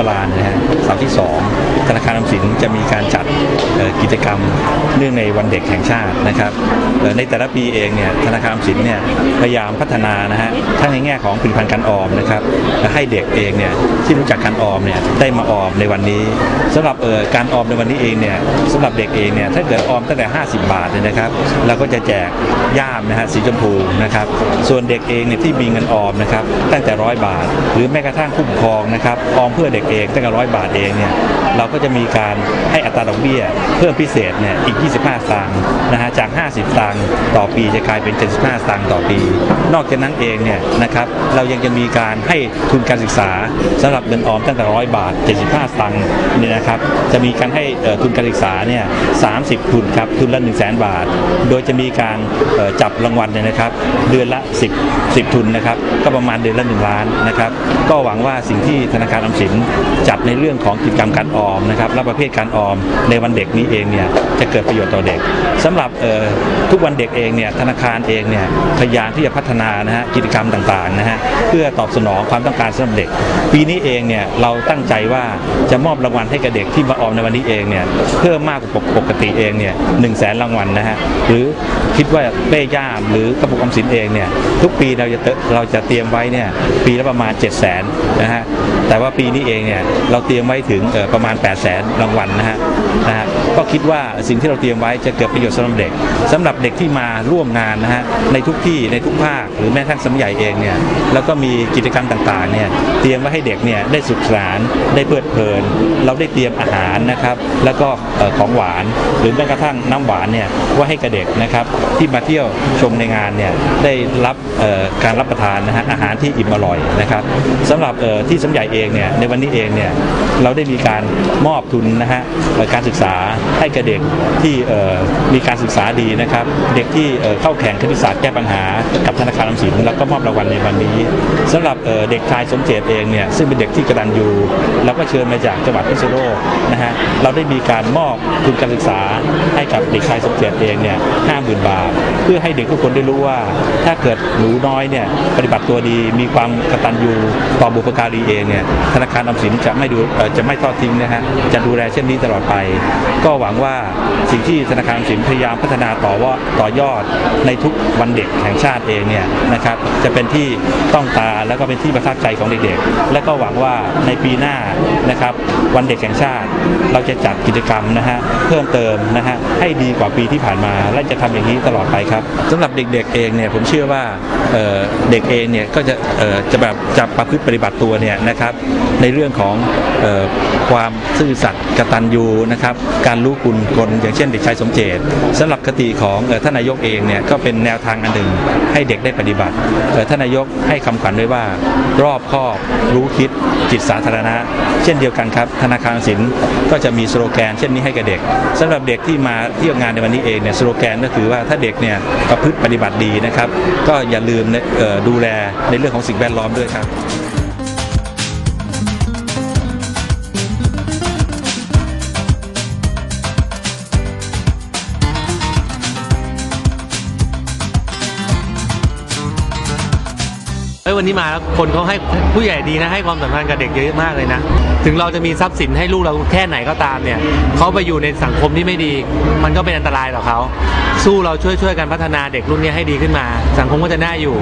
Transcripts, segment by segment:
กรานะฮะเสาร์ที่ 2 ธนาคารออมสินจะมีการจัด กิจกรรมเนื่องในวันเด็กแห่งชาตินะครับในแต่ละปีเองเนี่ยธนาคารออมสินเนี่ยพยายามพัฒนานะฮะทั้งในแง่ของผลิตภัณฑ์การออมนะครับให้เด็กเองเนี่ยที่รู้จักการออมเนี่ยได้มาออมในวันนี้สำหรับเอ่อการออมในวันนี้เองเนี่ยสำหรับเด็กเองเนี่ยถ้าเกิดออมตั้งแต่ 50 บาทเนี่ยนะครับเราก็จะแจกย่ามนะฮะสีชมพูนะครับส่วนเด็กเองเนี่ยที่มีเงินออมนะครับตั้งแต่ร้อยบาท หรือแม้กระทั่งผู้ปกครองนะครับออมเพื่อเด็กเองตั้งแต่ร้อยบาทเองเนี่ยเราก็จะมีการให้อัตราดอกเบี้ยเพิ่มพิเศษเนี่ยอีก 25 สตางค์นะฮะจาก 50 สตางค์ต่อปีจะกลายเป็น 75 สตางค์ต่อปี นอกจากนั้นเองเนี่ยนะครับเรายังจะมีการให้ทุนการศึกษาสำหรับเงินออมตั้งแต่ร้อยบาท 75 สตางค์เนี่ยนะครับจะมีการให้ทุนการศึกษาเนี่ย 30 ทุนครับทุนละ1 0 0 0 0แบาท โดยจะมีการจับรางวัลเนี่ยนะครับเดือนละ 10 10 ทุนนะครับก็ประมาณเดือนละ 1 ล้านนะครับก็หวังว่าสิ่งที่ธนาคารออมสินจัดในเรื่องของกิจกรรมการออมนะครับและประเภทการออมในวันเด็กนี้เองเนี่ยจะเกิดประโยชน์ต่อเด็กสำหรับทุกวันเด็กเองเนี่ยธนาคารเองเนี่ยพยายามที่จะพัฒนานะฮะกิจกรรมต่างๆนะฮะเพื่อตอบสนองความต้องการสำหรับเด็ก ปีนี้เองเนี่ยเราตั้งใจว่าจะมอบรางวัลให้กับเด็กที่มาออมในวันนี้เองเนี่ยเพิ่มมากกว่าปกติเองเนี่ยหนึ่งแสนรางวัลนะฮะหรือคิดว่าเป้ย่ามหรือกระปุกออมสินเองเนี่ยทุกปีเราจะเราจะเตรียมไว้เนี่ยปีละประมาณ 7 0 0 0 0นนะฮะแต่ว่าปีนี้เองเนี่ยเราเตรียมไว้ถึงประมาณ 8 0 0 0 0 0รางวัลนะฮะนะฮะก็คิดว่าสิ่งที่เราเตรียมไว้จะเกิดประโยชน์สำหรับเด็กสำหรับเด็กที่มาร่วมงานนะฮะในทุกที่ในทุกภาคหรือแม้กระทั่งสำใหญ่เองเนี่ยแล้วก็มีกิจกรรมต่างๆเนี่ยเตรียมไว้ให้เด็กเนี่ยได้สุขสานได้เพลิดเพลิน เราได้เตรียมอาหารนะครับแล้วก็ของหวาน หรือแม้กระทั่งน้ำหวานเนี่ยว่าให้กับเด็กนะครับที่มาเที่ยวชมในงานเนี่ยได้รับการรับประทานนะฮะอาหารที่อิ่มอร่อยนะครับสำหรับที่สำใหญ่เองเนี่ยในวันนี้เองเนี่ยเราได้มีการมอบทุนนะฮะการศึกษาให้กับเด็กที่มีการศึกษาดีนะครับ เด็กที่เข้าแข่งคณิตศาสตร์แก้ปัญหากับธนาคารออมสินแล้วก็มอบรางวัลในวันนี้สำหรับเด็กชายสมเจตเองเนี่ยซึ่งเป็นเด็กที่กระตันยูเราก็เชิญมาจากจังหวัดพิษณุโลกนะฮะเราได้มีการมอบทุนการศึกษาให้กับเด็กชายสมเจตเองเนี่ยห้าหมื่นบาท เพื่อให้เด็กทุกคนได้รู้ว่า ถ้าเกิดหนูน้อยเนี่ยปฏิบัติตัวดีมีความกตัญญูต่อบุพการีเองเนี่ยธนาคารออมสินจะไม่ดูจะไม่ทอดทิ้งนะฮะจะดูแลเช่นนี้ตลอดไปก็็หวังว่าสิ่งที่ธนาคารออมสินพยายามพัฒนาต่อว่าต่อยอดในทุกวันเด็กแห่งชาติเองเนี่ยนะครับจะเป็นที่ต้องตาแล้วก็เป็นที่ประทับใจของเด็กๆ และก็หวังว่าในปีหน้านะครับวันเด็กแห่งชาติ เราจะจัดกิจกรรมนะฮะเพิ่มเติมนะฮะให้ดีกว่าปีที่ผ่านมาและจะทำอย่างนี้ตลอดไปครับสำหรับเด็กๆเองเนี่ยผมเชื่อว่าเเด็กเองเนี่ยก็จะจะแบบจะประพฤติปฏิบัติตัวเนี่ยนะครับในเรื่องของออความซื่อสัตย์กตัญญูนะครับการรู้คุณคนอย่างเช่นเด็กชายสมเจตสำหรับคติของท่านนายกเองเนี่ยก็เป็นแนวทางอันหนึ่งให้เด็กได้ปฏิบัติท่านนายกให้คำขวัญไว้ว่า รอบคอบรู้คิดจิตสาธารณะ เช่นเดียวกันครับ ธนาคารสินก็จะมีสโลแกน เช่นนี้ให้กับเด็กสำหรับเด็กที่มาเที่ยวงานในวันนี้เองเนี่ยสโลแกนก็คือว่าถ้าเด็กเนี่ยประพฤติปฏิบัติดีนะครับ ก็อย่าลืมดูแลในเรื่องของสิ่งแวดล้อมด้วยครับ วันนี้มาแล้วคนเขาให้ผู้ใหญ่ดีนะให้ความสำคัญกับเด็กเยอะมากเลยนะ ถึงเราจะมีทรัพย์สินให้ลูกเราแค่ไหนก็ตามเนี่ยเขาไปอยู่ในสังคมที่ไม่ดี มันก็เป็นอันตรายต่อเขาสู้เราช่วยช่วยกันพัฒนาเด็กรุ่นนี้ให้ดีขึ้นมา สังคมก็จะน่าอยู่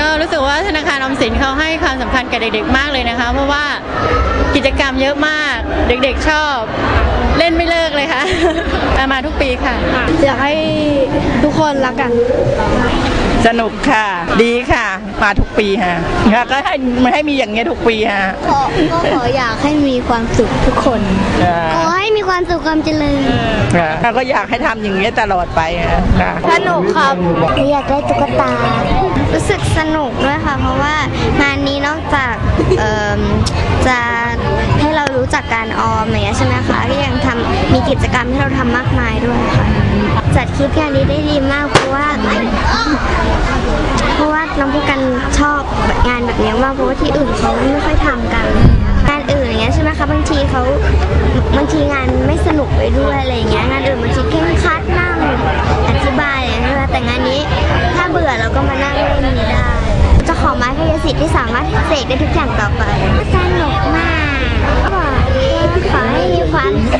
ก็รู้สึกว่าธนาคารออมสินเขาให้ความสำคัญกับเด็กๆ มากเลยนะคะ เพราะว่ากิจกรรมเยอะมากเด็กๆชอบเล่นไม่เลิกเลยค่ะ มาทุกปีค่ะ อยากให้ทุกคนรักกัน สนุกค่ะ ดีค่ะ มาทุกปีฮะค่ะก็ให้มาให้มีอย่างเงี้ยทุกปีฮะขอก็ขออยากให้มีความสุขทุกคนอ่าขอให้มีความสุขความเจริญค่ะก็อยากให้ทำอย่างเงี้ยตลอดไปฮะค่ะสนุกครับอยากได้ตุ๊กตา รู้สึกสนุกด้วยค่ะ เพราะว่างานนี้นอกจากเอิ่มจะให้เรารู้จักการออมอย่างเงี้ยใช่ไหมคะก็ยังทำมีกิจกรรมที่เราทำมากมายด้วยค่ะจัดคลิปงานนี้ได้ดีมากเพราะว่าเพ ราะว่าน้องผู้กันชอบงานแบบนี้มากเพราะว่าที่อื่นเขาไม่ค่อยทำกันงานอื่นอย่างเงี้ยใช่ไหมคะบางทีเขาบางทีงานไม่สนุกไปด้วยอะไรอย่างเงี้ยงานอื่นบางทีเคร่งครัดนั่งอธิบายอะไรเงี้ยใช่ไหมแต่งานนี้ถ้าเบื่อเราก็มานั่งเล่นนี้ได้จ้าขอไม้พยสิทธิ์ที่สามารถเสกได้ทุกอย่างต่อไปสนุกมากขอให้มีความสุข